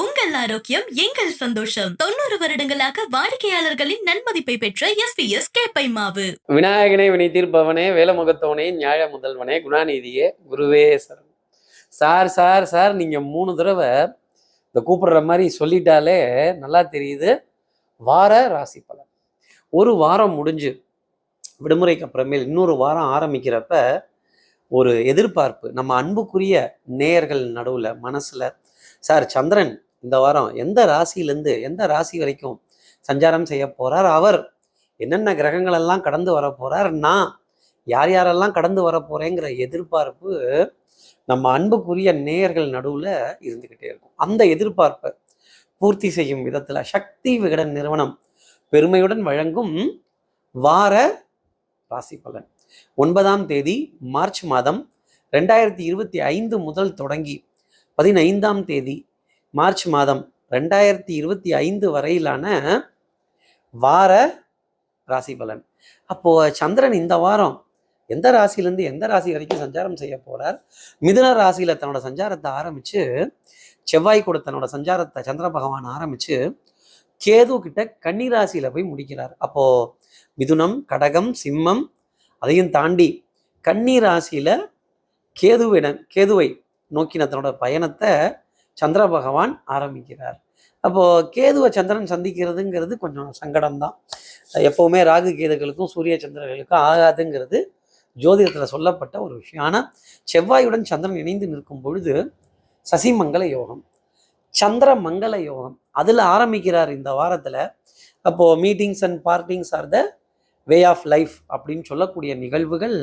உங்கள் ஆரோக்கியம் எங்கள் சந்தோஷம். தொண்ணூறு வருடங்களாக வாடிக்கையாளர்களின் நன்மதிப்பை பெற்ற எஸ் பி எஸ் கேப்பை மாவு விநாயகனே வினை தீர்ப்பவனே வேலமுகத்தவனே நியாய முதல்வனே குணாநிதியே குருவே சரண். சார் சார் சார் நீங்க மூணு தடவை இந்த கூப்பிடுற மாதிரி சொல்லிட்டாலே நல்லா தெரியுது. வார ராசி பலன். ஒரு வாரம் முடிஞ்சு விடுமுறைக்கு அப்புறமேல் இன்னொரு வாரம் ஆரம்பிக்கிறப்ப ஒரு எதிர்பார்ப்பு நம்ம அன்புக்குரிய நேயர்கள் நடுவில் மனசில் சார் சந்திரன் இந்த வாரம் எந்த ராசியிலேருந்து எந்த ராசி வரைக்கும் சஞ்சாரம் செய்ய போகிறார் அவர்? என்னென்ன கிரகங்கள் எல்லாம் கடந்து வர போகிறார் நான் யார் யாரெல்லாம் கடந்து வர போகிறேங்கிற எதிர்பார்ப்பு நம்ம அன்புக்குரிய நேயர்கள் நடுவில் இருந்துக்கிட்டே இருக்கும். அந்த எதிர்பார்ப்பை பூர்த்தி செய்யும் விதத்தில் சக்தி விகடன் நிறுவனம் பெருமையுடன் வழங்கும் வார ராசி பலன். ஒன்பதாம் தேதி மார்ச் மாதம் ரெண்டாயிரத்தி இருபத்தி ஐந்து முதல் தொடங்கி பதினைந்தாம் தேதி மார்ச் மாதம் ரெண்டாயிரத்தி இருபத்தி ஐந்து வரையிலான வார ராசி பலன். அப்போ சந்திரன் இந்த வாரம் எந்த ராசியிலேருந்து எந்த ராசி வரைக்கும் சஞ்சாரம் செய்ய போறார்? மிதுன ராசியில தன்னோட சஞ்சாரத்தை ஆரம்பிச்சு செவ்வாய் கூட தன்னோட சஞ்சாரத்தை சந்திர பகவான் ஆரம்பிச்சு கேது கிட்ட கன்னி ராசியில போய் முடிக்கிறார். அப்போ மிதுனம் கடகம் சிம்மம் அதையும் தாண்டி கன்னி ராசியில கேதுவிடம் கேதுவை நோக்கின தன்னோட பயணத்தை சந்திர பகவான் ஆரம்பிக்கிறார். அப்போது கேதுவை சந்திரன் சந்திக்கிறதுங்கிறது கொஞ்சம் சங்கடம் தான் ராகு கேதுகளுக்கும் சூரிய சந்திரர்களுக்கும் ஆகாதுங்கிறது ஜோதிடத்தில் சொல்லப்பட்ட ஒரு விஷயம். ஆனால் செவ்வாயுடன் சந்திரன் இணைந்து நிற்கும் பொழுது சசிமங்கல யோகம் சந்திர மங்கள யோகம் அதில் ஆரம்பிக்கிறார் இந்த வாரத்தில். அப்போது meetings and partings are the way of life அப்படின்னு சொல்லக்கூடிய நிகழ்வுகள்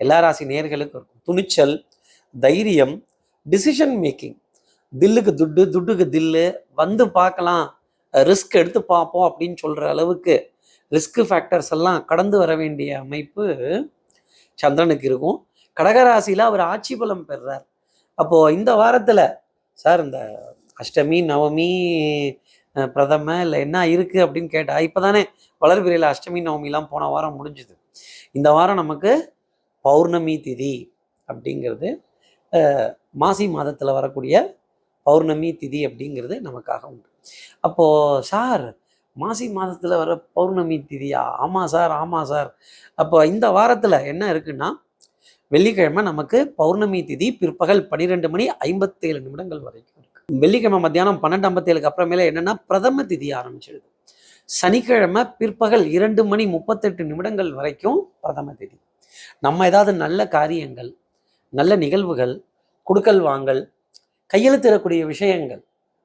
எல்லா ராசி நேர்களுக்கும் இருக்கும். துணிச்சல் தைரியம் டிசிஷன் மேக்கிங் தில்லுக்கு துட்டு துட்டுக்கு தில்லு வந்து பார்க்கலாம். ரிஸ்க் எடுத்து பார்ப்போம் அப்படின்னு சொல்கிற அளவுக்கு ரிஸ்க் ஃபேக்டர்ஸ் எல்லாம் கடந்து வர வேண்டிய அமைப்பு சந்திரனுக்கு இருக்கும். கடகராசியில் அவர் ஆட்சி பலம் பெறுறார். அப்போது இந்த வாரத்தில் சார் இந்த அஷ்டமி நவமி பிரதம இல்லை என்ன இருக்குது அப்படின்னு கேட்டால் இப்போ தானே வளர்பிறையில் அஷ்டமி நவமிலாம் போன வாரம் முடிஞ்சுது. இந்த வாரம் நமக்கு பௌர்ணமி திதி அப்படிங்கிறது மாசி மாதத்தில் வரக்கூடிய பௌர்ணமி திதி அப்படிங்கிறது நமக்காக உண்டு. அப்போது சார் மாசி மாதத்தில் வர பௌர்ணமி திதியா? ஆமாம் சார் ஆமாம் சார். அப்போ இந்த வாரத்தில் என்ன இருக்குன்னா வெள்ளிக்கிழமை நமக்கு பௌர்ணமி திதி பிற்பகல் பன்னிரெண்டு மணி ஐம்பத்தேழு நிமிடங்கள் வரைக்கும் இருக்குது வெள்ளிக்கிழமை மத்தியானம் பன்னெண்டு ஐம்பத்தேழுக்கு அப்புறமேல என்னென்னா பிரதம திதி ஆரம்பிச்சிடுது. சனிக்கிழமை பிற்பகல் இரண்டு மணி முப்பத்தெட்டு நிமிடங்கள் வரைக்கும் பிரதம திதி. நம்ம ஏதாவது நல்ல காரியங்கள் நல்ல நிகழ்வுகள் கொடுக்கல் வாங்கல் கையெழுத்திடக்கூடிய விஷயங்கள்.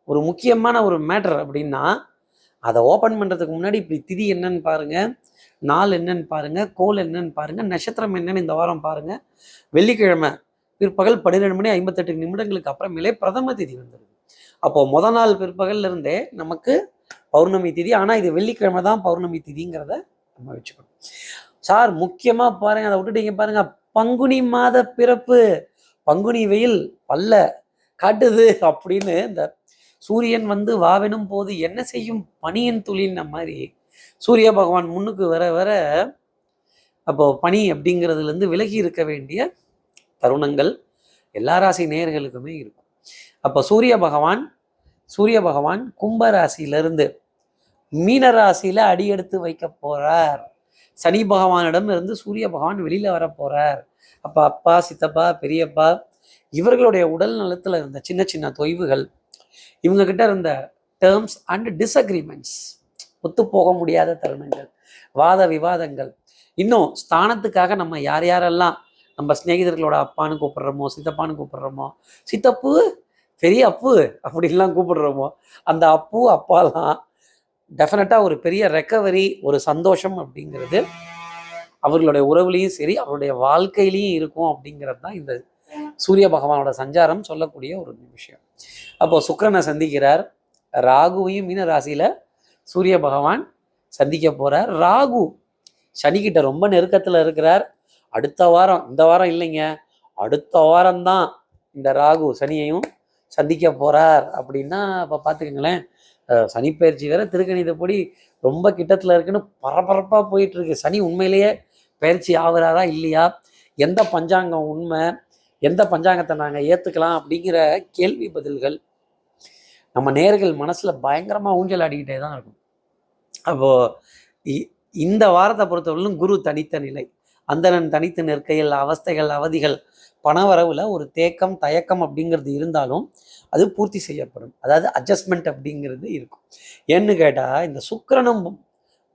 ஒரு முக்கியமான ஒரு மேட்டர் அப்படின்னா அதை ஓப்பன் பண்ணுறதுக்கு முன்னாடி இப்படி திதி என்னன்னு பாருங்க நாள் என்னன்னு பாருங்க கோல் என்னன்னு பாருங்க நட்சத்திரம் என்னன்னு இந்த வாரம் பாருங்க. வெள்ளிக்கிழமை பிற்பகல் பன்னிரெண்டு மணி ஐம்பத்தெட்டு நிமிடங்களுக்கு அப்புறமேலே பிரதம திதி வந்துடுது அப்போ முத நாள் பிற்பகல்ல இருந்தே நமக்கு பௌர்ணமி திதி ஆனால் இது வெள்ளிக்கிழமை தான் பௌர்ணமி திதிங்கிறத நம்ம வச்சுக்கணும். சார் முக்கியமாக பாருங்க அதை விட்டுட்டீங்க பாருங்க பங்குனி மாத பிறப்பு. பங்குனி வெயில் பல்ல காட்டுது அப்படின்னு இந்த சூரியன் வந்து வாவெனும் போது என்ன செய்யும்? பனியன் துளின்ன மாதிரி சூரிய பகவான் முன்னுக்கு வர வர அப்போ பனி அப்படிங்கிறதுலேருந்து விலகி இருக்க வேண்டிய தருணங்கள் எல்லா ராசி நேயர்களுக்குமே இருக்கும். அப்போ சூரிய பகவான் சூரிய பகவான் கும்ப ராசியிலிருந்து மீன ராசியில அடியெடுத்து வைக்க போறார். சனி பகவானிடம் இருந்து சூரிய பகவான் வெளியில வர போறார். அப்ப அப்பா சித்தப்பா பெரியப்பா இவர்களுடைய உடல் நலத்தில் இருந்த சின்ன சின்ன தொய்வுகள் இவங்க கிட்ட இருந்த டேர்ம்ஸ் அண்ட் டிஸ்அக்ரிமெண்ட்ஸ் ஒத்து போக முடியாத தருணங்கள் வாத விவாதங்கள். இன்னும் ஸ்தானத்துக்காக நம்ம யார் யாரெல்லாம் நம்ம சிநேகிதர்களோட அப்பான்னு கூப்பிடுறோமோ சித்தப்பான்னு கூப்பிடுறோமோ சித்தப்பு பெரிய அப்பு அப்படின்லாம் கூப்பிடுறோமோ அந்த அப்பு அப்பாலாம் டெஃபினட்டாக ஒரு பெரிய ரெக்கவரி ஒரு சந்தோஷம் அப்படிங்கிறது அவர்களுடைய உறவுலையும் சரி அவருடைய வாழ்க்கையிலையும் இருக்கும் அப்படிங்கிறது தான் இந்த சூரிய பகவானோட சஞ்சாரம் சொல்லக்கூடிய ஒரு விஷயம். அப்போ சுக்கரனை சந்திக்கிறார். ராகுவையும் மீன ராசியில சூரிய பகவான் சந்திக்க போறார். ராகு சனிக்கிட்ட ரொம்ப நெருக்கத்துல இருக்கிறார். அடுத்த வாரம் இந்த வாரம் இல்லைங்க. அடுத்த வாரம்தான் இந்த ராகு சனியையும் சந்திக்க போறார். அப்படின்னா அப்போ பார்த்துக்கங்களேன் சனிப்பயிற்சி சனி பயிற்சி வேற திருக்கணிதப்படி ரொம்ப கிட்டத்துல இருக்குன்னு பரபரப்பா போயிட்டு இருக்கு. சனி உண்மையிலேயே பயிற்சி ஆகுறாரா இல்லையா? எந்த பஞ்சாங்கம் உண்மை? எந்த பஞ்சாங்கத்தை நாங்கள் ஏற்றுக்கலாம் அப்படிங்கிற கேள்வி பதில்கள் நம்ம நேர்கள் மனசில் பயங்கரமாக ஊஞ்சல் ஆடிக்கிட்டே தான் இருக்கும். அப்போது இ- இந்த வாரத்தை பொறுத்தவரையிலும் குரு தனித்த நிலை. அந்தணன் தனித்து நிற்கையில் அவஸ்தைகள் அவதிகள் பணவரவில் ஒரு தேக்கம் தயக்கம் அப்படிங்கிறது இருந்தாலும் அது பூர்த்தி செய்யப்படும். அதாவது அட்ஜஸ்ட்மெண்ட் அப்படிங்கிறது இருக்கும். ஏன்னு கேட்டால் இந்த சுக்கரனும்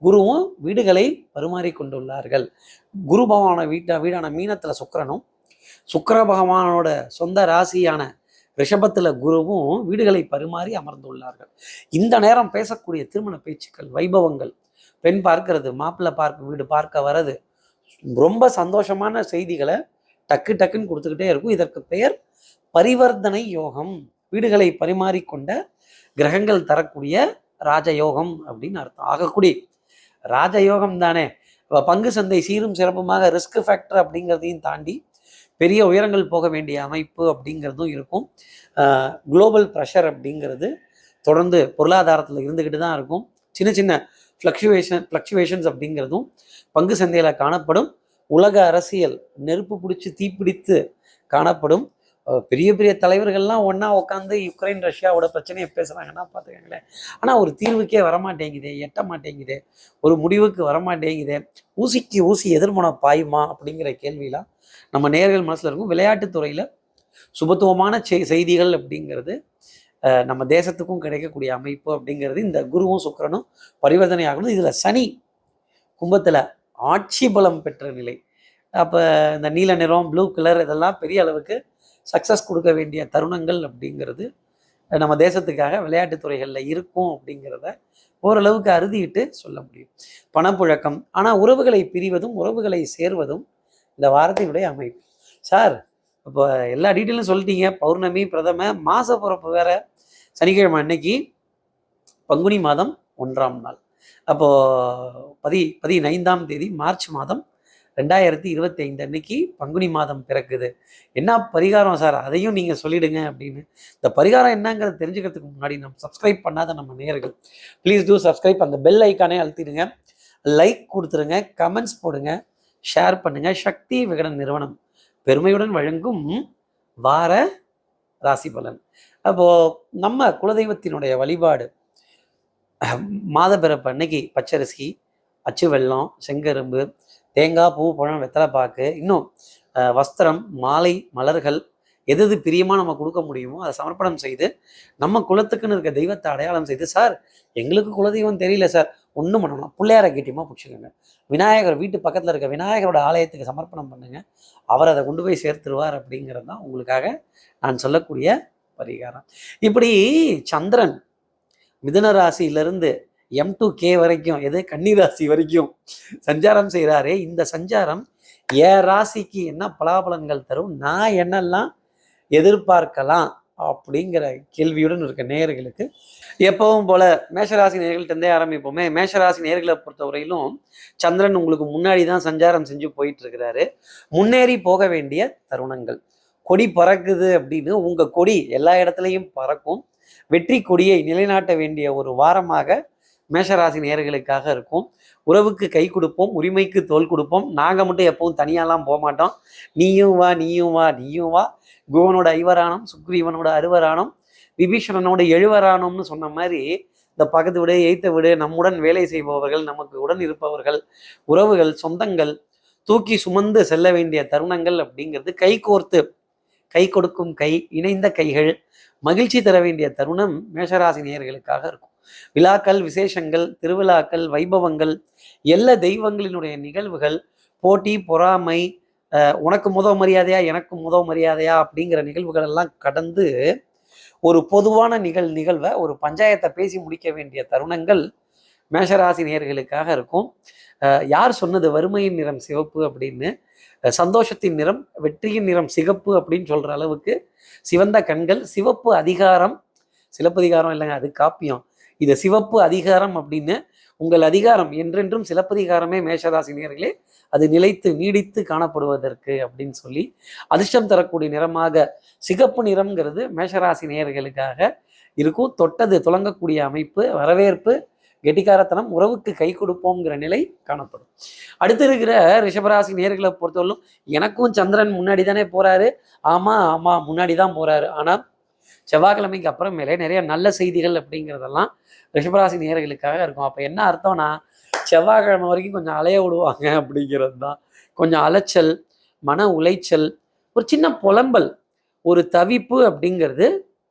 குருவும் வீடுகளை பரிமாறி கொண்டுள்ளார்கள் குரு பகவான வீட்டை வீடான மீனத்தில் சுக்கரனும் சுக்கர பகவானோட சொந்த ராசியான ரிஷபத்தில் குருவும் வீடுகளை பரிமாறி அமர்ந்துள்ளார்கள். இந்த நேரம் பேசக்கூடிய திருமண பேச்சுக்கள் வைபவங்கள் பெண் பார்க்கிறது மாப்பிள்ளை பார்க்க வீடு பார்க்க வர்றது ரொம்ப சந்தோஷமான செய்திகளை டக்கு டக்குன்னு கொடுத்துக்கிட்டே இருக்கும். இதற்கு பெயர் பரிவர்த்தனை யோகம். வீடுகளை பரிமாறிக்கொண்ட கிரகங்கள் தரக்கூடிய ராஜயோகம் அப்படின்னு அர்த்தம். ஆகக்கூடிய ராஜயோகம் தானே. பங்கு சந்தை சீரும் சிறப்புமாக ரிஸ்க் ஃபேக்டர் அப்படிங்கிறதையும் தாண்டி பெரிய உயரங்கள் போக வேண்டிய அமைப்பு அப்படிங்கிறதும் இருக்கும். குளோபல் ப்ரெஷர் அப்படிங்கிறது தொடர்ந்து பொருளாதாரத்தில் இருந்துக்கிட்டு தான் இருக்கும். சின்ன சின்ன ஃப்ளக்ஷுவேஷன் ஃப்ளக்ஷுவேஷன்ஸ் அப்படிங்கிறதும் பங்கு சந்தையில் காணப்படும். உலக அரசியல் நெருப்பு பிடிச்சி தீப்பிடித்து காணப்படும். பெரிய பெரிய தலைவர்கள்லாம் ஒன்றா உட்காந்து யுக்ரைன் ரஷ்யாவோட பிரச்சனையை பேசுகிறாங்கன்னா பார்த்துக்கங்களேன். ஆனால் ஒரு தீர்வுக்கே வரமாட்டேங்குதே எட்ட மாட்டேங்குதே ஒரு முடிவுக்கு வரமாட்டேங்குதே ஊசிக்கு ஊசி எதிர்மனம் பாயுமா அப்படிங்கிற கேள்விலாம் நம்ம நேர்கள் மனசில் இருக்கும். விளையாட்டுத்துறையில் சுபத்துவமான செய் செய்திகள் அப்படிங்கிறது நம்ம தேசத்துக்கும் கிடைக்கக்கூடிய அமைப்பு அப்படிங்கிறது இந்த குருவும் சுக்கிரனும் பரிவர்த்தனை ஆகணும். இதில் சனி கும்பத்தில் ஆட்சி பலம் பெற்ற நிலை. அப்போ இந்த நீல நிறம் ப்ளூ கலர் இதெல்லாம் பெரிய அளவுக்கு சக்ஸஸ் கொடுக்க வேண்டிய தருணங்கள் அப்படிங்கிறது நம்ம தேசத்துக்காக விளையாட்டுத் துறைகளில் இருக்கும் அப்படிங்கிறத ஓரளவுக்கு அறுதிட்டு சொல்ல முடியும். பணப்புழக்கம் ஆனால் உறவுகளை பிரிவதும் உறவுகளை சேர்வதும் இந்த வாரத்தினுடைய அமைப்பு. சார் இப்போ எல்லா டீட்டெயிலும் சொல்லிட்டீங்க. பௌர்ணமி பிரதம மாச பிறப்பு வேற. சனிக்கிழமை அன்னைக்கு பங்குனி மாதம் ஒன்றாம் நாள். அப்போ பதி பதினைந்தாம் தேதி மார்ச் மாதம் ரெண்டாயிரத்தி இருபத்தி ஐந்து அன்னைக்கு பங்குனி மாதம் பிறக்குது. என்ன பரிகாரம் சார்? அதையும் நீங்கள் சொல்லிடுங்க அப்படின்னு. இந்த பரிகாரம் என்னங்கிறத தெரிஞ்சுக்கிறதுக்கு முன்னாடி நம்ம சப்ஸ்கிரைப் பண்ணாத நம்ம நேயர்கள் ப்ளீஸ் டூ சப்ஸ்கிரைப் அந்த பெல் ஐக்கானே அழுத்திடுங்க. லைக் கொடுத்துருங்க. கமெண்ட்ஸ் போடுங்க. ஷேர் பண்ணுங்க. சக்தி விகடன் நிறுவனம் பெருமையுடன் வழங்கும் வார ராசி பலன். அப்போ நம்ம குலதெய்வத்தினுடைய வழிபாடு மாதப்பிறப்பு அன்னைக்கு பச்சரிசி அச்சு வெள்ளம் செங்கரும்பு தேங்காய் பூ பழம் வெத்தலைப்பாக்கு இன்னும் வஸ்திரம் மாலை மலர்கள் எது எது பிரியமாக நம்ம கொடுக்க முடியுமோ அதை சமர்ப்பணம் செய்து நம்ம குலத்துக்குன்னு இருக்க தெய்வத்தை அடையாளம் செய்து சார் எங்களுக்கு குலதெய்வம் தெரியல சார். ஒன்றும் பண்ணணும் பிள்ளையார கட்டியமாக பிடிச்சிக்கோங்க. விநாயகர் வீட்டு பக்கத்தில் இருக்க விநாயகரோட ஆலயத்துக்கு சமர்ப்பணம் பண்ணுங்க. அவர் அதை கொண்டு போய் சேர்த்துருவார் அப்படிங்கிறது தான் உங்களுக்காக நான் சொல்லக்கூடிய பரிகாரம். இப்படி சந்திரன் மிதுன ராசியிலிருந்து எம் டு கே வரைக்கும் எது? கன்னி ராசி வரைக்கும் சஞ்சாரம் செய்கிறாரே இந்த சஞ்சாரம் ஏ ராசிக்கு என்ன பலாபலன்கள் தரும்? நான் என்னெல்லாம் எதிர்பார்க்கலாம்? அப்படிங்கிற கேள்வியுடன் இருக்க நேயர்களுக்கு எப்பவும் போல மேஷராசி நேர்கள்ட்டே ஆரம்பிப்போமே. மேஷராசி நேர்களை பொறுத்தவரையிலும் சந்திரன் உங்களுக்கு முன்னாடி தான் சஞ்சாரம் செஞ்சு போயிட்டு இருக்கிறாரு முன்னேறி போக வேண்டிய தருணங்கள். கொடி பறக்குது அப்படின்னு உங்க கொடி எல்லா இடத்துலையும் பறக்கும். வெற்றி கொடியை நிலைநாட்ட வேண்டிய ஒரு வாரமாக மேஷராசி நேர்களுக்காக இருக்கும். உறவுக்கு கை கொடுப்போம் உரிமைக்கு தோல் கொடுப்போம். நாங்கள் மட்டும் எப்பவும் தனியாலாம் போக மாட்டோம். நீயும் வா நீயும் வா நீயும் வா. குவனோட ஐவரானம் சுக்ரீவனோட அறுவரானம் விபீஷணனோட எழுவரானம்னு சொன்ன மாதிரி இந்த பக்கத்து விடு எய்த்த விடு நம்முடன் வேலை செய்பவர்கள் நமக்கு உடன் இருப்பவர்கள் உறவுகள் சொந்தங்கள் தூக்கி சுமந்து செல்ல வேண்டிய தருணங்கள் அப்படிங்கிறது கை கோர்த்து கை கொடுக்கும் கை இணைந்த கைகள் மகிழ்ச்சி தர வேண்டிய தருணம் மேஷராசி நேயர்களுக்காக இருக்கும். விழாக்கள் விசேஷங்கள் திருவிழாக்கள் வைபவங்கள் எல்லா தெய்வங்களினுடைய நிகழ்வுகள் போட்டி பொறாமை உனக்கு முத மரியாதையா எனக்கு முதல் மரியாதையா அப்படிங்கிற நிகழ்வுகள் எல்லாம் கடந்து ஒரு பொதுவான நிகழ் நிகழ்வை ஒரு பஞ்சாயத்தை பேசி முடிக்க வேண்டிய தருணங்கள் மேஷராசி நேர்களுக்காக இருக்கும். யார் சொன்னது வறுமையின் நிறம் சிவப்பு அப்படின்னு சந்தோஷத்தின் நிறம் வெற்றியின் நிறம் சிகப்பு அப்படின்னு சொல்ற அளவுக்கு சிவந்த கண்கள் சிவப்பு அதிகாரம் சிலப்பதிகாரம் இல்லைங்க அது காப்பியம். இது சிவப்பு அதிகாரம் அப்படின்னு உங்கள் அதிகாரம் என்றென்றும் சிலப்பதிகாரமே மேஷராசி நேயர்களே அது நிலைத்து நீடித்து காணப்படுவதற்கு அப்படின்னு சொல்லி அதிர்ஷ்டம் தரக்கூடிய நிறமாக சிகப்பு நிறம்ங்கிறது மேஷராசி நேயர்களுக்காக இருக்கும். தொட்டது துலங்கக்கூடிய அமைப்பு வரவேற்பு கெட்டிக்காரத்தனம் உறவுக்கு கை கொடுப்போங்கிற நிலை காணப்படும். அடுத்து இருக்கிற ரிஷபராசி நேர்களை பொறுத்தவரையிலும் எனக்கும் சந்திரன் முன்னாடி தானே போறாரு. ஆமா ஆமா முன்னாடி தான் போறாரு. ஆனா செவ்வாய்க்கிழமைக்கு அப்புறமேலே நிறைய நல்ல செய்திகள் அப்படிங்கிறதெல்லாம் ரிஷபராசி நேர்களுக்காக இருக்கும். அப்போ என்ன அர்த்தம்னா செவ்வாய்க்கிழமை வரைக்கும் கொஞ்சம் அலைய விடுவாங்க அப்படிங்கிறது தான் கொஞ்சம் அலைச்சல் மன உளைச்சல் ஒரு சின்ன புலம்பல் ஒரு தவிப்பு அப்படிங்கிறது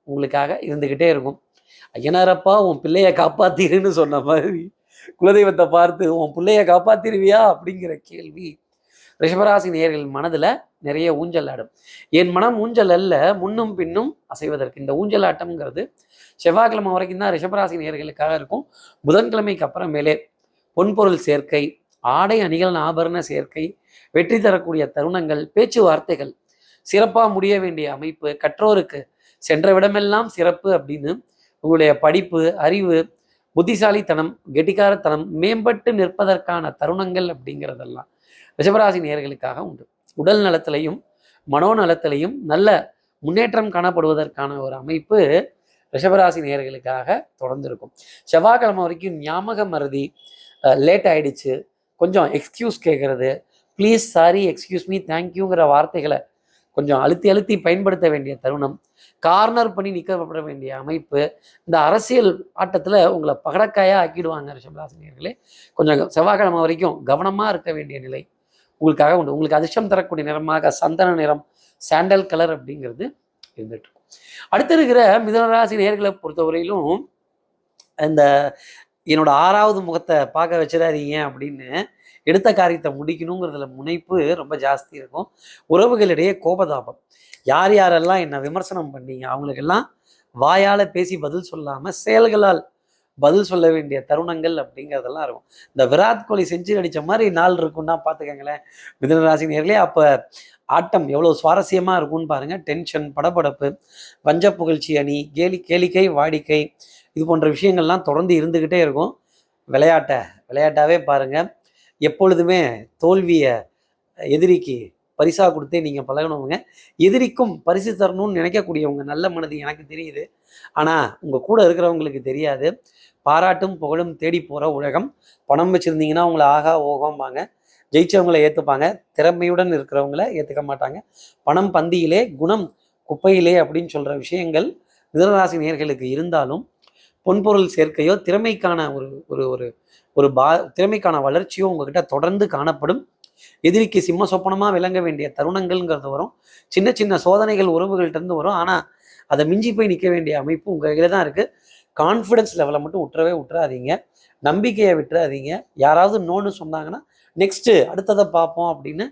உங்களுக்காக இருந்துக்கிட்டே இருக்கும். ஐயனாரப்பா உன் பிள்ளைய காப்பாத்திருன்னு சொன்ன மாதிரி குலதெய்வத்தை பார்த்து உன் பிள்ளைய காப்பாத்திருவியா? அப்படிங்கிற கேள்வி ரிஷபராசி நேர்கள் மனதில் நிறைய ஊஞ்சல் ஆடும். என் மனம் ஊஞ்சல் அல்ல முன்னும் பின்னும் அசைவதற்கு. இந்த ஊஞ்சல் ஆட்டம்ங்கிறது செவ்வாய்க்கிழமை வரைக்கும் தான் ரிஷபராசி நேர்களுக்காக இருக்கும். புதன்கிழமைக்கு அப்புறமேலே பொன்பொருள் சேர்க்கை ஆடை அணிகள் ஆபரண சேர்க்கை வெற்றி தரக்கூடிய தருணங்கள் பேச்சுவார்த்தைகள் சிறப்பாக முடிய வேண்டிய அமைப்பு கற்றோருக்கு சென்ற விடமெல்லாம் சிறப்பு அப்படின்னு உங்களுடைய படிப்பு அறிவு புத்திசாலித்தனம் கெட்டிக்காரத்தனம் மேம்பட்டு நிற்பதற்கான தருணங்கள் அப்படிங்கிறதெல்லாம். ரிஷபராசி நேர்களுக்காக உண்டு. உடல் நலத்திலையும் மனோநலத்திலையும் நல்ல முன்னேற்றம் காணப்படுவதற்கான ஒரு அமைப்பு ரிஷபராசி நேர்களுக்காக தொடர்ந்து இருக்கும் செவ்வாய்க்கிழமை வரைக்கும் ஞாபக மருதி லேட் ஆயிடுச்சு. கொஞ்சம் எக்ஸ்கியூஸ் கேட்கறது ப்ளீஸ் சாரி எக்ஸ்கியூஸ் மீ தேங்க்யூங்கிற வார்த்தைகளை கொஞ்சம் அழுத்தி அழுத்தி பயன்படுத்த வேண்டிய தருணம். கார்னர் பண்ணி நிற்கப்பட வேண்டிய அமைப்பு. இந்த அரசியல் ஆட்டத்தில் உங்களை பகடக்காயாக ஆக்கிடுவாங்க ரிஷபராசினியர்களே கொஞ்சம் செவ்வாய்க்கிழமை வரைக்கும் கவனமாக இருக்க வேண்டிய நிலை. உங்களுக்காக உண்டு. உங்களுக்கு அதிர்ஷ்டம் தரக்கூடிய நிறமாக சந்தன நிறம் சாண்டல் கலர் அப்படிங்கிறது இருந்துட்டு இருக்கும். அடுத்து இருக்கிற மிதனராசி நேர்களை பொறுத்தவரையிலும் இந்த என்னோட ஆறாவது முகத்தை பார்க்க வச்சிடாதீங்க அப்படின்னு எடுத்த காரியத்தை முடிக்கணுங்கிறதுல முனைப்பு ரொம்ப ஜாஸ்தி இருக்கும். உறவுகளிடையே கோபதாபம். யார் யாரெல்லாம் என்னை விமர்சனம் பண்ணீங்க அவங்களுக்கெல்லாம் வாயால் பேசி பதில் சொல்லாமல் செயல்களால் பதில் சொல்ல வேண்டிய தருணங்கள் அப்படிங்கிறதெல்லாம் இருக்கும். இந்த விராட் கோலி செஞ்சு அடித்த மாதிரி நாள் இருக்கும்னா பார்த்துக்கங்களேன். மிதனராசி நேர்களே அப்போ ஆட்டம் எவ்வளோ சுவாரஸ்யமாக இருக்கும்னு பாருங்கள் டென்ஷன் படபடப்பு வஞ்ச புகழ்ச்சி அணி கேலி கேளிக்கை வாடிக்கை இது போன்ற விஷயங்கள்லாம் தொடர்ந்து இருந்துக்கிட்டே இருக்கும். விளையாட்டை விளையாட்டாவே பாருங்கள் எப்பொழுதுமே தோல்வியை எதிரிக்கு பரிசாக கொடுத்தே நீங்கள் பழகணுங்க எதிரிக்கும் பரிசு தரணும்னு நினைக்கக்கூடியவங்க நல்ல மனது எனக்கு தெரியுது. ஆனால் உங்கள் கூட இருக்கிறவங்களுக்கு தெரியாது. பாராட்டும் புகழும் தேடி போகிற உலகம். பணம் வச்சுருந்தீங்கன்னா உங்களை ஆகா ஓகம்பாங்க. ஜெயிச்சவங்களை ஏற்றுப்பாங்க திறமையுடன் இருக்கிறவங்கள ஏற்றுக்க மாட்டாங்க. பணம் பந்தியிலே குணம் குப்பையிலே அப்படின்னு சொல்கிற விஷயங்கள் மிதனராசி நேர்களுக்கு இருந்தாலும் பொன்பொருள் சேர்க்கையோ திறமைக்கான ஒரு ஒரு ஒரு ஒரு பா திறமைக்கான வளர்ச்சியோ உங்ககிட்ட தொடர்ந்து காணப்படும். எதிரிக்கு சிம்ம சொப்பனமாக விளங்க வேண்டிய தருணங்கள்ங்கிறது வரும். சின்ன சின்ன சோதனைகள் உறவுகள்ட்டேருந்து வரும். ஆனால் அதை மிஞ்சி போய் நிற்க வேண்டிய அமைப்பு உங்கள் கையில் தான் இருக்குது கான்ஃபிடன்ஸ் லெவலை மட்டும் விட்டுறவே விட்டுறாதீங்க நம்பிக்கையை விட்டுறாதீங்க. யாராவது நோன்னு சொன்னாங்கன்னா நெக்ஸ்ட்டு அடுத்ததை பார்ப்போம் அப்படின்னு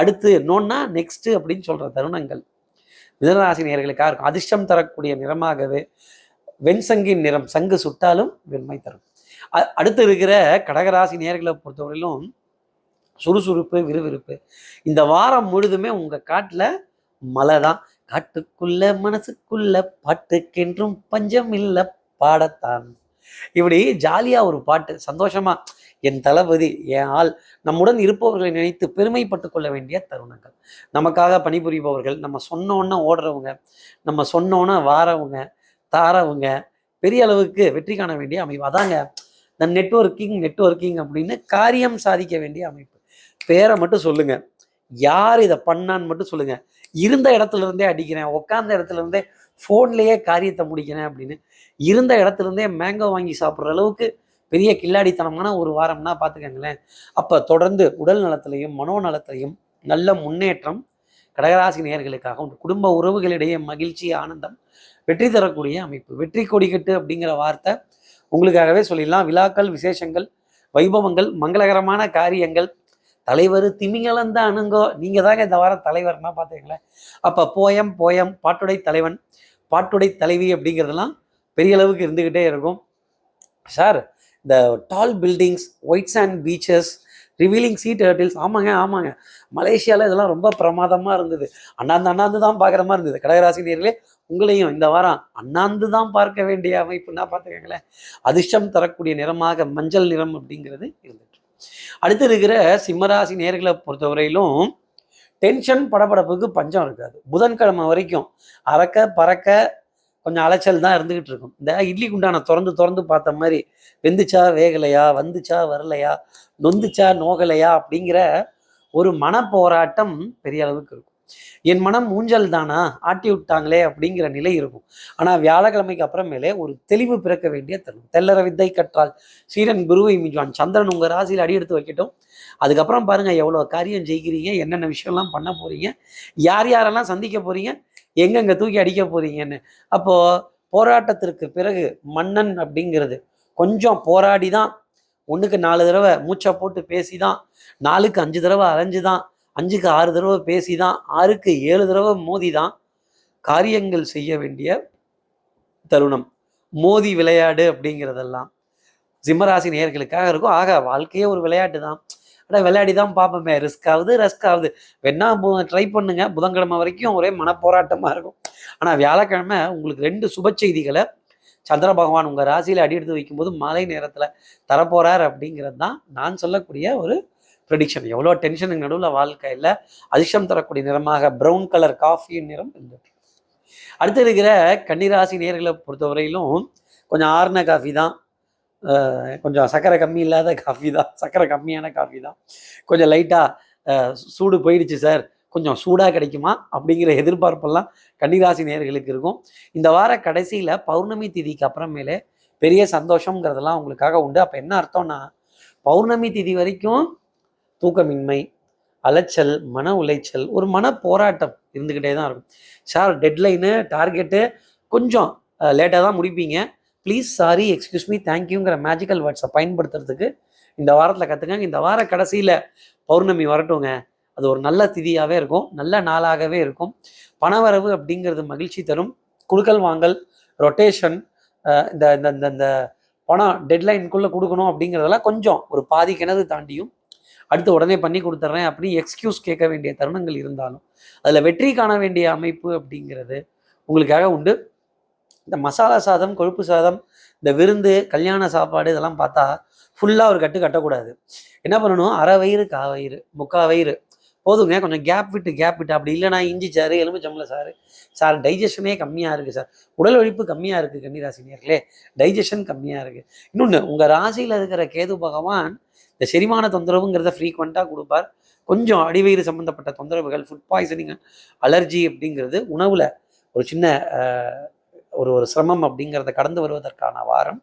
அடுத்து நோன்னா நெக்ஸ்ட்டு அப்படின்னு சொல்கிற தருணங்கள். மிதனராசி நேர்களுக்காக இருக்கும். அதிர்ஷ்டம் தரக்கூடிய நிறமாகவே வெண்சங்கின் நிறம் சங்கு சுட்டாலும் வெண்மை தரும். அடுத்து இருக்கிற கடகராசி நேர்களை பொறுத்தவரையிலும் சுறுசுறுப்பு விறுவிறுப்பு. இந்த வாரம் முழுதுமே உங்கள் காட்டில் மழை தான் காட்டுக்குள்ள மனசுக்குள்ள பாட்டுக்கென்றும் பஞ்சம் இல்லை பாடத்தான். இப்படி ஜாலியாக ஒரு பாட்டு சந்தோஷமா என் தளபதி என் ஆள். நம்முடன் இருப்பவர்களை நினைத்து பெருமைப்பட்டு கொள்ள வேண்டிய தருணங்கள். நமக்காக பணிபுரிபவர்கள் நம்ம சொன்னோன்னே ஓடுறவங்க நம்ம சொன்னோன்னே வாரவங்க தாரவங்க பெரிய அளவுக்கு வெற்றி காண வேண்டிய அமைப்பு. அதாங்க இந்த நெட்வொர்க்கிங் நெட்வொர்க்கிங் அப்படின்னு காரியம் சாதிக்க வேண்டிய அமைப்பு. பேரை மட்டும் சொல்லுங்க. யார் இதை பண்ணான்னு மட்டும் சொல்லுங்க. இருந்த இடத்துல இருந்தே அடிக்கிறேன் உட்காந்த இடத்துல இருந்தே ஃபோன்லேயே காரியத்தை முடிக்கிறேன் அப்படின்னு இருந்த இடத்துல இருந்தே மேங்கோ வாங்கி சாப்பிட்ற அளவுக்கு பெரிய கில்லாடித்தனமான ஒரு வாரம்னா பார்த்துக்கங்களேன். அப்போ தொடர்ந்து உடல் நலத்திலையும் மனோநலத்திலையும் நல்ல முன்னேற்றம் கடகராசி நேர்களுக்காக உண்டு குடும்ப உறவுகளிடையே மகிழ்ச்சி ஆனந்தம் வெற்றி தரக்கூடிய அமைப்பு. வெற்றி கொடிக்கட்டு அப்படிங்கிற வார்த்தை உங்களுக்காகவே சொல்லிடலாம். விழாக்கள் விசேஷங்கள் வைபவங்கள் மங்களகரமான காரியங்கள் தலைவர் திமிங்கலம் தான் அணுங்கோ. நீங்கள் தாங்க இந்த வாரம் தலைவர்னா பார்த்துக்கங்களேன் அப்போ போயம் போயம் பாட்டுடை தலைவன் பாட்டுடை தலைவி அப்படிங்கிறதெல்லாம் பெரிய அளவுக்கு இருந்துக்கிட்டே இருக்கும். சார் இந்த tall buildings white sand beaches revealing sea hotels ஆமாங்க ஆமாங்க. மலேசியாவில் இதெல்லாம் ரொம்ப பிரமாதமாக இருந்தது. அண்ணாந்து அண்ணாந்து தான் பார்க்குற மாதிரி இருந்தது. கடகராசி உங்களையும் இந்த வாரம் அண்ணாந்து தான் பார்க்க வேண்டிய அமைப்புன்னா பார்த்துக்கங்களேன் அதிர்ஷ்டம் தரக்கூடிய நிறமாக மஞ்சள் நிறம் அப்படிங்கிறது இருந்தது. அடுத்து இருக்கிற சிம்மராசி நேர்களை பொறுத்தவரையிலும் டென்ஷன் படபடப்புக்கு பஞ்சம் இருக்காது. புதன்கிழமை வரைக்கும் அறக்க பறக்க கொஞ்சம் அலைச்சல் தான் இருந்துகிட்டு இருக்கும். இந்த இட்லி குண்டான திறந்து திறந்து பார்த்த மாதிரி வெந்துச்சா வேகலையா வந்துச்சா வரலையா நொந்துச்சா நோகலையா அப்படிங்கிற ஒரு மன போராட்டம் பெரிய அளவுக்கு இருக்கும். என் மனம் ஊஞ்சல் தானா? ஆட்டி விட்டாங்களே அப்படிங்கிற நிலை இருக்கும். ஆனால் வியாழக்கிழமைக்கு அப்புறமேலே ஒரு தெளிவு பிறக்க வேண்டிய தருணம். தெல்லற வித்தை கற்றால் சீரன் குருவை மிஞ்சுவான். சந்திரன் உங்கள் ராசியில் அடி எடுத்து வைக்கட்டும். அதுக்கப்புறம் பாருங்கள் எவ்வளோ காரியம் ஜெயிக்கிறீங்க என்னென்ன விஷயம்லாம் பண்ண போகிறீங்க யார் யாரெல்லாம் சந்திக்க போகிறீங்க எங்கெங்கே தூக்கி அடிக்க போகிறீங்கன்னு அப்போது போராட்டத்திற்கு பிறகு மன்னன் அப்படிங்கிறது கொஞ்சம் போராடி தான் ஒன்றுக்கு நாலு தடவை மூச்சை போட்டு பேசி தான் நாலுக்கு அஞ்சு தடவை அலைஞ்சு தான் அஞ்சுக்கு ஆறு தடவை பேசி தான் ஆறுக்கு ஏழு தடவை மோதி தான் காரியங்கள் செய்ய வேண்டிய தருணம். மோதி விளையாடு அப்படிங்கிறதெல்லாம் சிம்மராசி நேர்களுக்காக இருக்கும். ஆக வாழ்க்கையே ஒரு விளையாட்டு தான் ஆனால் விளையாடி தான் பார்ப்போமே. ரிஸ்க் ஆகுது ரஸ்க் ஆகுது. வேணா ட்ரை பண்ணுங்க. புதன்கிழமை வரைக்கும் ஒரே மனப்போராட்டமாக இருக்கும். ஆனால் வியாழக்கிழமை உங்களுக்கு ரெண்டு சுப செய்திகளை சந்திர பகவான் உங்கள் ராசியில் அடி எடுத்து வைக்கும்போது மாலை நேரத்தில் தரப்போகிறார் அப்படிங்கிறது தான் நான் சொல்லக்கூடிய ஒரு ப்ரெடிக்ஷன் எவ்வளோ டென்ஷனுக்கு நடுவில் வாழ்க்கையில் அதிர்ஷ்டம் தரக்கூடிய நிறமாக ப்ரௌன் கலர் காஃபியின் நிறம் இருந்துட்டு அடுத்து இருக்கிற கன்னிராசி நேர்களை பொறுத்தவரையிலும் கொஞ்சம் ஆறுன காஃபி தான். கொஞ்சம் சர்க்கரை கம்மி இல்லாத காஃபி தான். சர்க்கரை கம்மியான காஃபி தான். கொஞ்சம் லைட்டாக சூடு போயிடுச்சு சார் கொஞ்சம் சூடாக கிடைக்குமா? அப்படிங்கிற எதிர்பார்ப்பெல்லாம் கன்னிராசி நேர்களுக்கு இருக்கும். இந்த வார கடைசியில் பௌர்ணமி திதிக்கு அப்புறமேலே பெரிய சந்தோஷங்கிறதெல்லாம் உங்களுக்காக உண்டு. அப்போ என்ன அர்த்தம்னா பௌர்ணமி திதி வரைக்கும் தூக்கமின்மை அலைச்சல் மன உளைச்சல் ஒரு மன போராட்டம் இருந்துக்கிட்டே தான் இருக்கும். சார் டெட்லைனு டார்கெட்டு கொஞ்சம் லேட்டாக தான் முடிப்பீங்க. ப்ளீஸ் சாரி எக்ஸ்கியூஸ் மீ தேங்க்யூங்கிற மேஜிக்கல் வேர்ட்ஸை பயன்படுத்துறதுக்கு இந்த வாரத்தில் கற்றுக்கங்க இந்த வார கடைசியில் பௌர்ணமி வரட்டுங்க. அது ஒரு நல்ல திதியாகவே இருக்கும். நல்ல நாளாகவே இருக்கும். பணவரவு அப்படிங்கிறது மகிழ்ச்சி தரும். குடுக்கல் வாங்கல் ரொட்டேஷன் இந்த இந்த இந்த இந்த பணம் டெட்லைனுக்குள்ளே கொடுக்கணும் அப்படிங்கிறதெல்லாம் கொஞ்சம் ஒரு பாதி கிணறு தாண்டியும் அடுத்து உடனே பண்ணி கொடுத்துட்றேன் அப்படின்னு எக்ஸ்கியூஸ் கேட்க வேண்டிய தருணங்கள் இருந்தாலும் அதில் வெற்றி காண வேண்டிய அமைப்பு அப்படிங்கிறது உங்களுக்காக உண்டு. இந்த மசாலா சாதம் கொழுப்பு சாதம் இந்த விருந்து கல்யாண சாப்பாடு இதெல்லாம் பார்த்தா ஃபுல்லாக ஒரு கட்டு கட்டக்கூடாது. என்ன பண்ணணும்? அரை வயிறு கா வயிறு முக்கா வயிறு. போதுங்க கொஞ்சம் கேப் விட்டு கேப் விட்டு. அப்படி இல்லைனா இஞ்சி சாறு எலுமிச்சம்பளம் சாரு சார் டைஜஷனே கம்மியாக இருக்குது சார். உடல் உழைப்பு கம்மியாக இருக்குது கன்னிராசினியர்களே டைஜஷன் கம்மியாக இருக்குது இன்னொன்று உங்கள் ராசியில் இருக்கிற கேது பகவான் இந்த செரிமான தொந்தரவுங்கிறத ஃப்ரீக்வெண்ட்டாக கொடுப்பார். கொஞ்சம் அடிவயிறு சம்மந்தப்பட்ட தொந்தரவுகள் ஃபுட் பாய்சனிங் அலர்ஜி அப்படிங்கிறது உணவில் ஒரு சின்ன ஒரு ஒரு சிரமம் அப்படிங்கிறத கடந்து வருவதற்கான வாரம்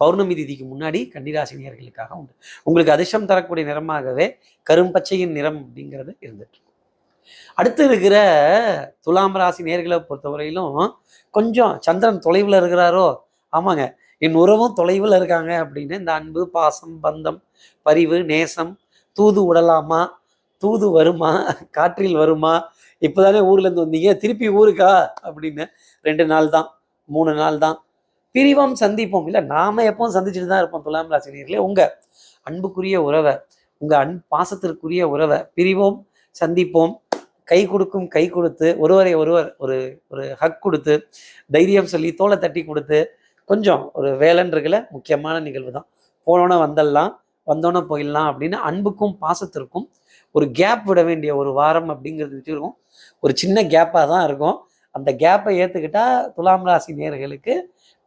பௌர்ணமி திதிக்கு முன்னாடி கன்னிராசினியர்களுக்காக உண்டு. உங்களுக்கு அதிர்ஷ்டம் தரக்கூடிய நிறமாகவே கரும்பச்சையின் நிறம் அப்படிங்கிறது இருந்துட்டு அடுத்து இருக்கிற துலாம் ராசி நேர்களை பொறுத்தவரையிலும் கொஞ்சம் சந்திரன் தொலைவில் இருக்கிறாரோ? ஆமாங்க. என் உறவும் தொலைவில் இருக்காங்க அப்படின்னு இந்த அன்பு பாசம் பந்தம் பரிவு நேசம் தூது விடலாமா தூது வருமா காற்றில் வருமா இப்போதானே ஊர்லேருந்து வந்தீங்க திருப்பி ஊருக்கா அப்படின்னு ரெண்டு நாள் தான் மூணு நாள் தான் பிரிவோம் சந்திப்போம். இல்லை நாம எப்பவும் சந்திச்சுட்டு தான் இருப்போம் துலாம் ராசினியர்களே. உங்க அன்புக்குரிய உறவை உங்க அன் பாசத்திற்குரிய உறவை பிரிவோம் சந்திப்போம். கை கொடுக்கும் கை கொடுத்து ஒருவரை ஒருவர் ஒரு ஒரு ஹக் கொடுத்து தைரியம் சொல்லி தோலை தட்டி கொடுத்து கொஞ்சம் ஒரு வேலைன்றதுல முக்கியமான நிகழ்வு தான் போனோன்னே வந்துடலாம் வந்தோன்னே போயிடலாம் அப்படின்னு அன்புக்கும் பாசத்திற்கும் ஒரு கேப் விட வேண்டிய ஒரு வாரம் அப்படிங்கிறது வச்சுருக்கோம் ஒரு சின்ன கேப்பாக தான் இருக்கும். அந்த கேப்பை ஏற்றுக்கிட்டால் துலாம் ராசி நேர்களுக்கு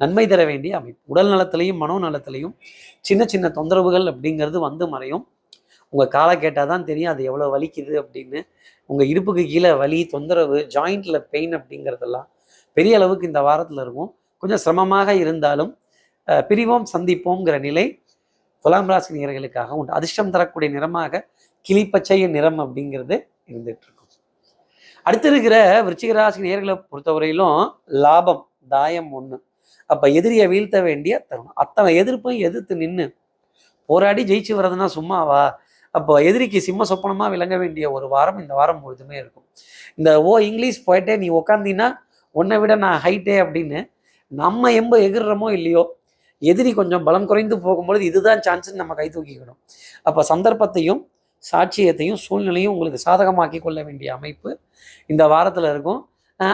நன்மை தர வேண்டிய அமைப்பு. உடல் நலத்திலையும் மனோ நலத்திலையும் சின்ன சின்ன தொந்தரவுகள் அப்படிங்கிறது வந்து மறையும். உங்கள் காலை கேட்டால் தான் தெரியும் அது எவ்வளோ வலிக்குது அப்படின்னு. உங்கள் இடுப்புக்கு கீழே வலி தொந்தரவு ஜாயிண்டில் பெயின் அப்படிங்கிறதெல்லாம் பெரிய அளவுக்கு இந்த வாரத்தில் இருக்கும். கொஞ்சம் சிரமமாக இருந்தாலும் பிரிவோம் சந்திப்போங்கிற நிலை துலாம் ராசி நேர்களுக்காக உண்டு. அதிர்ஷ்டம் தரக்கூடிய நிறமாக கிளிப்பச்சையின் நிறம் அப்படிங்கிறது இருந்துட்டு இருக்கும் அடுத்து இருக்கிற விருச்சிக ராசி நேர்களை பொறுத்தவரையிலும் லாபம் தாயம் ஒன்று அப்போ எதிரியை வீழ்த்த வேண்டிய தருணம். அத்தனை எதிர்ப்பையும் எதிர்த்து நின்று போராடி ஜெயிச்சு வர்றதுன்னா சும்மாவா? அப்போ எதிரிக்கு சிம்ம சொப்பனமாக விளங்க வேண்டிய ஒரு வாரம் இந்த வாரம் முழுதுமே இருக்கும். இந்த ஓ இங்கிலீஷ் போயிட்டே நீ உக்காந்தீங்கன்னா உன்னை விட நான் ஹைட்டே அப்படின்னு நம்ம எம்ப எகிர்றோமோ இல்லையோ எதிரி கொஞ்சம் பலம் குறைந்து போகும்பொழுது இதுதான் சான்ஸ்னு நம்ம கை தூக்கிக்கணும். அப்போ சந்தர்ப்பத்தையும் சாட்சியத்தையும் சூழ்நிலையும் உங்களுக்கு சாதகமாக்கி கொள்ள வேண்டிய அமைப்பு இந்த வாரத்தில் இருக்கும்.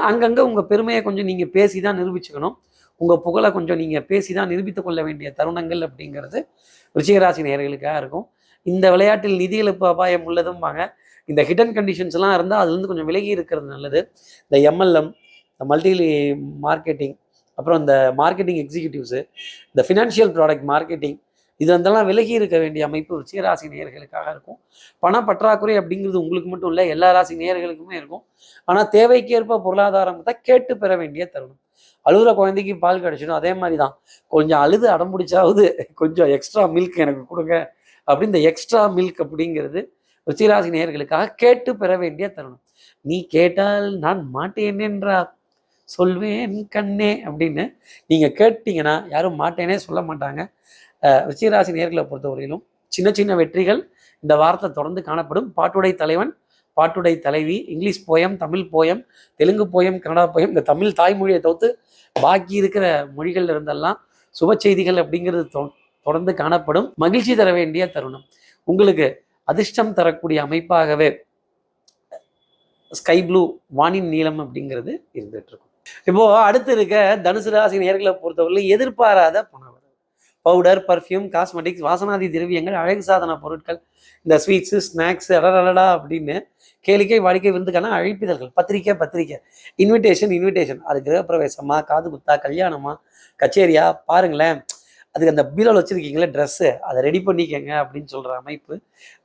அங்கங்கே உங்கள் பெருமையை கொஞ்சம் நீங்கள் பேசி தான் நிரூபிச்சுக்கணும். உங்கள் புகழை கொஞ்சம் நீங்கள் பேசி தான் நிரூபித்து கொள்ள வேண்டிய தருணங்கள் அப்படிங்கிறது ரிச்சிகராசி நேர்களுக்காக இருக்கும். இந்த விளையாட்டில் நிதி இழப்பு அபாயம் உள்ளதும்பாங்க. இந்த ஹிடன் கண்டிஷன்ஸ்லாம் இருந்தால் அதுலேருந்து கொஞ்சம் விலகி இருக்கிறது நல்லது. இந்த எம்எல்எம் இந்த மல்டி மார்க்கெட்டிங் அப்புறம் இந்த மார்க்கெட்டிங் எக்ஸிக்யூட்டிவ்ஸு இந்த ஃபினான்ஷியல் ப்ராடக்ட் மார்க்கெட்டிங் இது வந்தெல்லாம் விலகி இருக்க வேண்டிய அமைப்பு ருச்சிகராசி நேயர்களுக்காக இருக்கும். பண பற்றாக்குறை அப்படிங்கிறது உங்களுக்கு மட்டும் இல்லை எல்லா ராசி நேயர்களுக்குமே இருக்கும். ஆனால் தேவைக்கேற்ப பொருளாதாரத்தை கேட்டு பெற வேண்டிய தருணம். அழுகுற குழந்தைக்கு பால் கிடைச்சிடும் அதே மாதிரி தான் கொஞ்சம் அழுது அடம்பிடிச்சாவது கொஞ்சம் எக்ஸ்ட்ரா மில்க் எனக்கு கொடுங்க அப்படி இந்த எக்ஸ்ட்ரா மில்க் அப்படிங்கிறது ருச்சிராசி நேயர்களுக்காக கேட்டு பெற வேண்டிய தருணம். நீ கேட்டால் நான் மாட்டேன் என்றார். சொல்வேன் கண்ணே அப்படின்னு நீங்கள் கேட்டிங்கன்னா யாரும் மாட்டேனே சொல்ல மாட்டாங்க. ரிச்சிகராசி நேர்களை பொறுத்தவரையிலும் சின்ன சின்ன வெற்றிகள் இந்த வாரத்தை தொடர்ந்து காணப்படும். பாட்டுடை தலைவன் பாட்டுடை தலைவி English poem Tamil poem Telugu poem Kannada poem இந்த தமிழ் தாய்மொழியை தவிர்த்து பாக்கி இருக்கிற மொழிகள் இருந்தெல்லாம் சுப செய்திகள் அப்படிங்கிறது தொ- தொடர்ந்து காணப்படும். மகிழ்ச்சி தர வேண்டிய தருணம். உங்களுக்கு அதிர்ஷ்டம் தரக்கூடிய அமைப்பாகவே ஸ்கை ப்ளூ வானின் நீளம் அப்படிங்கிறது இருந்துட்டு இருக்கும். இப்போ அடுத்து இருக்க தனுசு ராசி நேர்களை பொறுத்தவரை எதிர்பாராத பணம் பவுடர் பர்ஃப்யூம் காஸ்மெட்டிக்ஸ் வாசனாதி திரவியங்கள் அழகு சாதன பொருட்கள் இந்த ஸ்வீட்ஸு ஸ்நாக்ஸ் அடடடா அப்படின்னு கேளிக்கை வாடிக்கை விருந்துக்கான அழைப்பிதழ்கள். பத்திரிக்கை பத்திரிக்கை. இன்விடேஷன் இன்விடேஷன் அது கிரகப்பிரவேசமா காது குத்தா கல்யாணமா கச்சேரியா பாருங்களேன். அதுக்கு அந்த பீரோவில் வச்சுருக்கீங்களே ட்ரெஸ்ஸு அதை ரெடி பண்ணிக்கங்க அப்படின்னு சொல்கிற அமைப்பு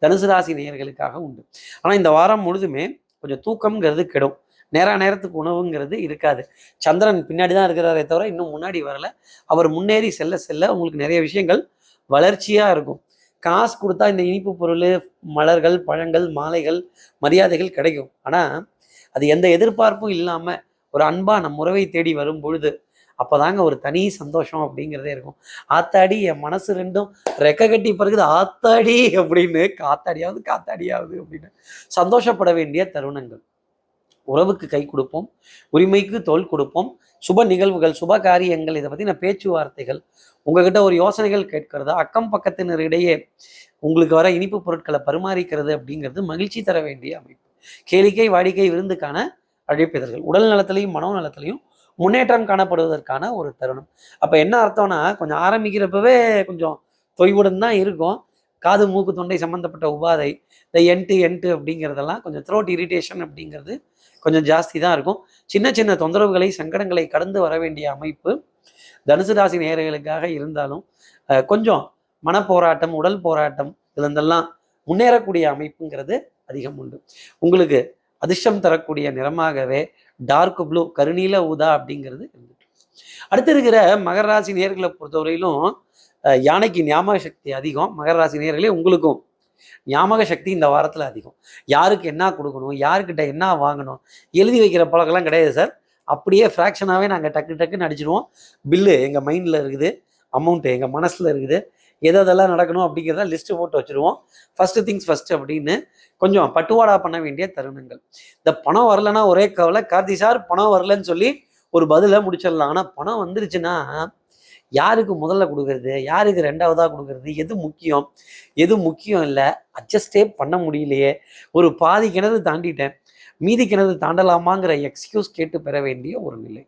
தனுசு ராசி நேயர்களுக்காக உண்டு. ஆனால் இந்த வாரம் முழுதுமே கொஞ்சம் தூக்கம்ங்கிறது கெடும். நேரா நேரத்துக்கு உணவுங்கிறது இருக்காது. சந்திரன் பின்னாடி தான் இருக்கிறாரே தவிர இன்னும் முன்னாடி வரல. அவர் முன்னேறி செல்ல செல்ல உங்களுக்கு நிறைய விஷயங்கள் வளர்ச்சியாக இருக்கும். காசு கொடுத்தா இந்த இனிப்பு பொருள் மலர்கள் பழங்கள் மாலைகள் மரியாதைகள் கிடைக்கும். ஆனால் அது எந்த எதிர்பார்ப்பும் இல்லாமல் ஒரு அன்பாக நம் உறவை தேடி வரும் பொழுது அப்போதாங்க ஒரு தனி சந்தோஷம் அப்படிங்கிறதே இருக்கும். ஆத்தாடி என் மனசு ரெண்டும் ரெக்க கட்டி பிறகுது ஆத்தாடி அப்படின்னு காத்தாடியாவது காத்தாடியாவது அப்படின்னு சந்தோஷப்பட வேண்டிய தருணங்கள். உறவுக்கு கை கொடுப்போம் உரிமைக்கு தோல் கொடுப்போம் சுப நிகழ்வுகள் சுப காரியங்கள் இதை பற்றின பேச்சுவார்த்தைகள் உங்ககிட்ட ஒரு யோசனைகள் கேட்கறது அக்கம் பக்கத்தினரிடையே உங்களுக்கு வர இனிப்பு பொருட்களை பரிமாறிக்கிறது அப்படிங்கிறது மகிழ்ச்சி தர வேண்டிய அமைப்பு. கேளிக்கை வாடிக்கை விருந்துக்கான அழைப்பிதழ்கள் உடல் நலத்திலையும் மனோ நலத்திலையும் முன்னேற்றம் காணப்படுவதற்கான ஒரு தருணம். அப்போ என்ன அர்த்தம்னா கொஞ்சம் ஆரம்பிக்கிறப்பவே கொஞ்சம் தொய்வுடன் தான் இருக்கும். காது மூக்கு தொண்டை சம்மந்தப்பட்ட உபாதை இந்த என்ட்டு என்ட்டு அப்படிங்கிறதெல்லாம் கொஞ்சம் த்ரோட் இரிட்டேஷன் அப்படிங்கிறது கொஞ்சம் ஜாஸ்தி தான் இருக்கும். சின்ன சின்ன தொந்தரவுகளை சங்கடங்களை கடந்து வர வேண்டிய அமைப்பு தனுசு ராசி நேர்களுக்காக இருந்தாலும் அஹ், கொஞ்சம் மனப்போராட்டம் உடல் போராட்டம் இதுலந்தெல்லாம் முன்னேறக்கூடிய அமைப்புங்கிறது அதிகம் உண்டு. உங்களுக்கு அதிர்ஷ்டம் தரக்கூடிய நிறமாகவே டார்க் ப்ளூ கருநீல ஊதா அப்படிங்கிறது இருந்துட்டு அடுத்து இருக்கிற மகர ராசி நேர்களை பொறுத்தவரையிலும் யானைக்கு ஞாபக சக்தி அதிகம். மகர ராசி நேர்களே உங்களுக்கும் ஞாபக சக்தி இந்த வாரத்தில் அதிகம். யாருக்கு என்ன கொடுக்கணும் யாருக்கிட்ட என்ன வாங்கணும் எழுதி வைக்கிற பழக்கம்லாம் கிடையாது சார். அப்படியே ஃப்ராக்ஷனாகவே நாங்கள் டக்கு டக்குன்னு அடிச்சிடுவோம். பில்லு எங்கள் மைண்டில் இருக்குது அமௌண்ட்டு எங்கள் மனசில் இருக்குது எது எதெல்லாம் நடக்கணும் அப்படிங்கிறத லிஸ்ட்டு போட்டு வச்சுருவோம். ஃபஸ்ட்டு திங்ஸ் ஃபஸ்ட்டு அப்படின்னு கொஞ்சம் பட்டுவாடா பண்ண வேண்டிய தருணங்கள். இந்த பணம் வரலன்னா ஒரே கவலை கார்த்தி சார் பணம் வரலன்னு சொல்லி ஒரு பதிலை முடிச்சிடலாம். ஆனால் பணம் வந்துருச்சுன்னா யாருக்கு முதல்ல கொடுக்கறது? யாருக்கு ரெண்டாவதாக கொடுக்கறது? எது முக்கியம்? எது முக்கியம் இல்லை? அட்ஜஸ்டே பண்ண முடியலையே. ஒரு பாதி கிணறு தாண்டிட்டேன். மீதி கிணறு தாண்டலாமாங்கிற எக்ஸ்கியூஸ் கேட்டு பெற வேண்டிய ஒரு நிலை.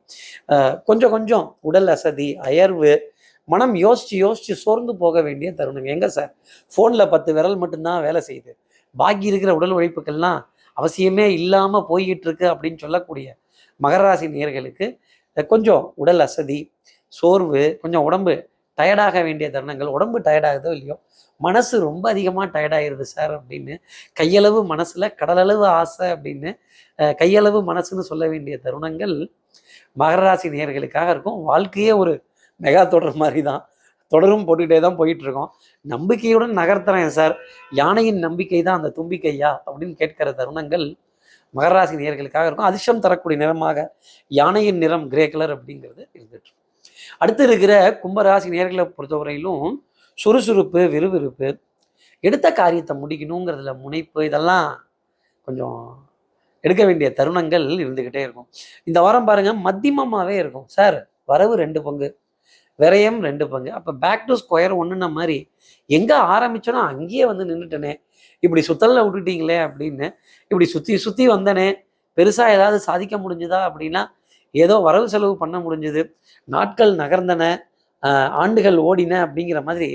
கொஞ்சம் கொஞ்சம் உடல் அசதி அயர்வு மனம் யோசிச்சு யோசிச்சு சோர்ந்து போக வேண்டிய தருணம். எங்க சார்? ஃபோனில் பத்து விரல் மட்டும்தான் வேலை செய்யுது. பாக்கி இருக்கிற உடல் உழைப்புக்கள்லாம் அவசியமே இல்லாமல் போய்கிட்டு இருக்கு அப்படின்னு சொல்லக்கூடிய மகராசி நேர்களுக்கு கொஞ்சம் உடல் அசதி சோர்வு கொஞ்சம் உடம்பு டயர்டாக வேண்டிய தருணங்கள் உடம்பு டயர்டாகுதோ இல்லையோ மனசு ரொம்ப அதிகமாக டயர்டாயிருது சார் அப்படின்னு கையளவு மனசில் கடலளவு ஆசை அப்படின்னு கையளவு மனசுன்னு சொல்ல வேண்டிய தருணங்கள் மகர ராசி நேயர்களுக்காக இருக்கும். வாழ்க்கையே ஒரு மெகா தொடர் மாதிரி தான் தொடரும் போட்டுக்கிட்டே தான் போயிட்டு இருக்கோம் நம்பிக்கையுடன் நகர்த்துறேன் சார் யானையின் நம்பிக்கை தான் அந்த தும்பிக்கையா அப்படின்னு கேட்கிற தருணங்கள் மகராசி நேர்களுக்காக இருக்கும். அதிர்ஷ்டம் தரக்கூடிய நிறமாக யானையின் நிறம் கிரே கலர் அப்படிங்கிறது இருந்துட்டு அடுத்து இருக்கிற கும்பராசி நேர்களை பொறுத்தவரையிலும் சுறுசுறுப்பு விறுவிறுப்பு எடுத்த காரியத்தை முடிக்கணுங்கிறதுல முனைப்பு இதெல்லாம் கொஞ்சம் எடுக்க வேண்டிய தருணங்கள் இருந்துக்கிட்டே இருக்கும். இந்த வாரம் பாருங்க மத்தியமமாகவே இருக்கும். சார் வரவு ரெண்டு பங்கு விரயம் ரெண்டு பங்கு. அப்போ பேக் டு ஸ்கொயர் ஒன்றுன மாதிரி எங்கே ஆரம்பிச்சோனோ அங்கேயே வந்து நின்றுட்டனே இப்படி சுத்தலில் விட்டுட்டீங்களே அப்படின்னு இப்படி சுற்றி சுற்றி வந்தனே. பெருசாக ஏதாவது சாதிக்க முடிஞ்சுதா அப்படின்னா ஏதோ வரவு செலவு பண்ண முடிஞ்சுது. நாட்கள் நகர்ந்தன ஆண்டுகள் ஓடின அப்படிங்கிற மாதிரி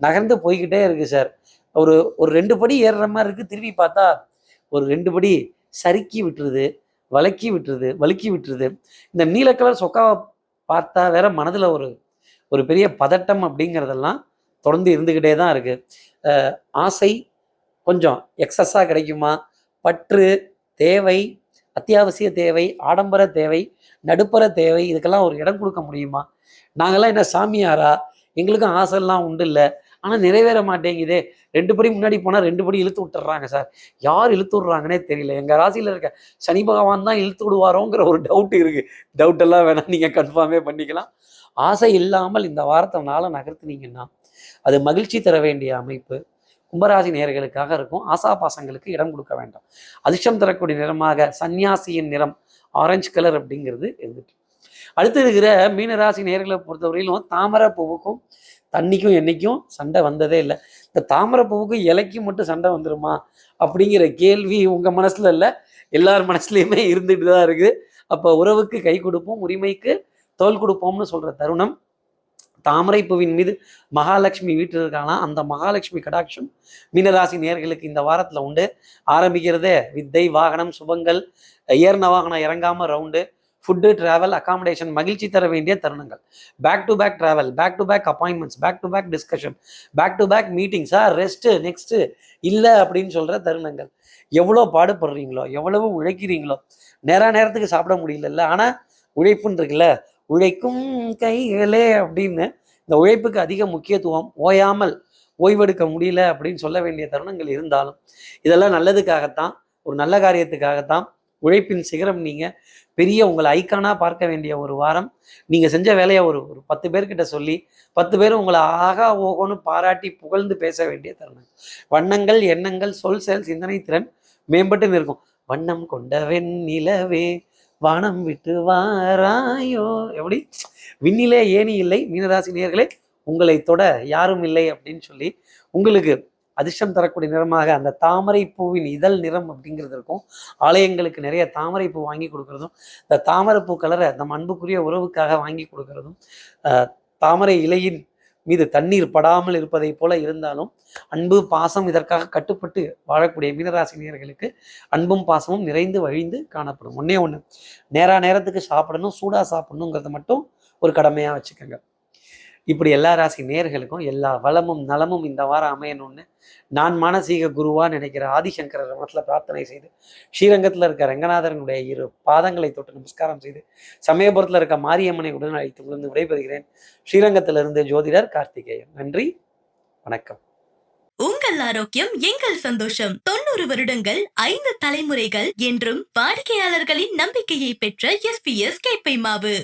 நகர்ந்து போய்கிட்டே இருக்கு சார். ஒரு ஒரு ரெண்டு படி ஏறுற மாதிரி இருக்கு. திரும்பி பார்த்தா ஒரு ரெண்டு படி சறுக்கி விட்டுருது வலக்கி விட்டுருது வழுக்கி விட்டுருது. இந்த நீல கலர் சொக்காவை பார்த்தா வேற மனதில் ஒரு ஒரு பெரிய பதட்டம் அப்படிங்கிறதெல்லாம் தொடர்ந்து இருந்துக்கிட்டே தான் இருக்கு. ஆசை கொஞ்சம் எக்ஸஸாக கிடைக்குமா? பற்று தேவை அத்தியாவசிய தேவை ஆடம்பர தேவை நடுப்பர தேவை இதுக்கெல்லாம் ஒரு இடம் கொடுக்க முடியுமா? நாங்கள்லாம் என்ன சாமியாரா? எங்களுக்கும் ஆசைலாம் உண்டு இல்லை. ஆனால் நிறைவேற மாட்டேங்குதே. ரெண்டு படி முன்னாடி போனால் ரெண்டு படி இழுத்து விட்டுறாங்க சார். யார் இழுத்து விட்றாங்கன்னே தெரியல. எங்கள் ராசியில் இருக்க சனி பகவான் தான் இழுத்து விடுவாரோங்கிற ஒரு டவுட் இருக்குது டவுட் எல்லாம் வேணாம் நீங்கள் கன்ஃபார்மே பண்ணிக்கலாம். ஆசை இல்லாமல் இந்த வாரத்தை நாளை நகர்த்துனீங்கன்னா அது மகிழ்ச்சி தர வேண்டிய அமைப்பு. கும்பராசி நேர்களுக்காக இருக்கும். ஆசாபாசங்களுக்கு இடம் கொடுக்க வேண்டாம். அதிர்ஷ்டம் தரக்கூடிய நிறமாக சன்னியாசியின் நிறம் ஆரஞ்சு கலர் அப்படிங்கிறது இருந்துட்டு அடுத்து இருக்கிற மீனராசி நேர்களை பொறுத்தவரையிலும் தாமரை பூவுக்கும் தண்ணிக்கும் என்னைக்கும் சண்டை வந்ததே இல்லை. இந்த தாமரை பூவுக்கும் இலைக்கும் மட்டும் சண்டை வந்துருமா? அப்படிங்கிற கேள்வி உங்கள் மனசில் இல்லை. எல்லார் மனசுலையுமே இருந்துட்டு தான் இருக்குது. அப்போ உறவுக்கு கை கொடுப்போம் உரிமைக்கு தோல் கொடுப்போம்னு சொல்கிற தருணம் தாமரை பூவின் மீது மகாலட்சுமி வீட்டில் இருக்காங்கன்னா அந்த மகாலட்சுமி கடாட்சம் மீனராசி நேர்களுக்கு இந்த வாரத்தில் உண்டு. ஆரம்பிக்கிறதே வித்தை வாகனம் சுபங்கள் ஏர்ன வாகனம் இறங்காமல் ரவுண்டு ஃபுட்டு ட்ராவல் அகாமடேஷன் மகிழ்ச்சி தர வேண்டிய தருணங்கள். Back to back travel back to back appointments back to back discussion back to back மீட்டிங்ஸா rest next இல்லை அப்படின்னு சொல்கிற தருணங்கள். எவ்வளோ பாடுபடுறீங்களோ எவ்வளவு உழைக்கிறீங்களோ நேரா நேரத்துக்கு சாப்பிட முடியலல்ல. ஆனால் உழைப்புன்னு இருக்குல்ல உழைக்கும் கைகளே அப்படின்னு இந்த உழைப்புக்கு அதிக முக்கியத்துவம் ஓயாமல் ஓய்வெடுக்க முடியல அப்படின்னு சொல்ல வேண்டிய தருணங்கள் இருந்தாலும் இதெல்லாம் நல்லதுக்காகத்தான் ஒரு நல்ல காரியத்துக்காகத்தான். உழைப்பின் சிகரம் நீங்கள் பெரிய உங்களை ஐக்கானாக பார்க்க வேண்டிய ஒரு வாரம். நீங்கள் செஞ்ச வேலையை ஒரு ஒரு பத்து பேர்கிட்ட சொல்லி பத்து பேர் உங்களை ஆகா ஓகோன்னு பாராட்டி புகழ்ந்து பேச வேண்டிய தருணம். வண்ணங்கள் எண்ணங்கள் சொல் செயல் சிந்தனை திறன் மேம்பட்டு நிற்கும் வண்ணம் கொண்ட வெண்ணிலவே வானம் விட்டு வாராயோ? எப்படி? விண்ணிலே ஏணி இல்லை மீனராசி நேர்களே உங்களை தொட யாரும் இல்லை அப்படின்னு சொல்லி உங்களுக்கு அதிர்ஷ்டம் தரக்கூடிய நிறமாக அந்த தாமரை பூவின் இதழ் நிறம் அப்படிங்கிறது இருக்கும். ஆலயங்களுக்கு நிறைய தாமரை பூ வாங்கி கொடுக்கறதும் இந்த தாமரை பூ கலரை நம்ம அன்புக்குரிய உறவுக்காக வாங்கி கொடுக்கறதும் தாமரை இலையின் மீது தண்ணீர் படாமல் இருப்பதைப் போல இருந்தாலும் அன்பு பாசம் இதற்காக கட்டுப்பட்டு வாழக்கூடிய மீனராசினியர்களுக்கு அன்பும் பாசமும் நிறைந்து வழிந்து காணப்படும். ஒன்றே ஒன்று நேராக நேரத்துக்கு சாப்பிடணும் சூடாக சாப்பிடணுங்கிறத மட்டும் ஒரு கடமையாக வச்சுக்கோங்க. இப்படி எல்லா ராசி நேர்களுக்கும் எல்லா வளமும் நலமும் இந்த வாரம் அமையணும்னு நான் மானசீக குருவா நினைக்கிற ஆதிசங்கரர் மனத்தில் பிரார்த்தனை செய்து ஸ்ரீரங்கத்தில் இருக்க ரங்கநாதரனுடைய இரு பாதங்களை தொட்டு நமஸ்காரம் செய்து சமயபுரத்தில் இருக்க மாரியம்மனை உடன் அழைத்து விழுந்து விடைபெறுகிறேன். ஸ்ரீரங்கத்திலிருந்து ஜோதிடர் கார்த்திகேயன். நன்றி வணக்கம். உங்கள் ஆரோக்கியம் எங்கள் சந்தோஷம். தொண்ணூறு வருடங்கள் ஐந்து தலைமுறைகள் என்றும் வாடிக்கையாளர்களின் நம்பிக்கையை பெற்ற எஸ் பி எஸ் கேப்பை மாவு.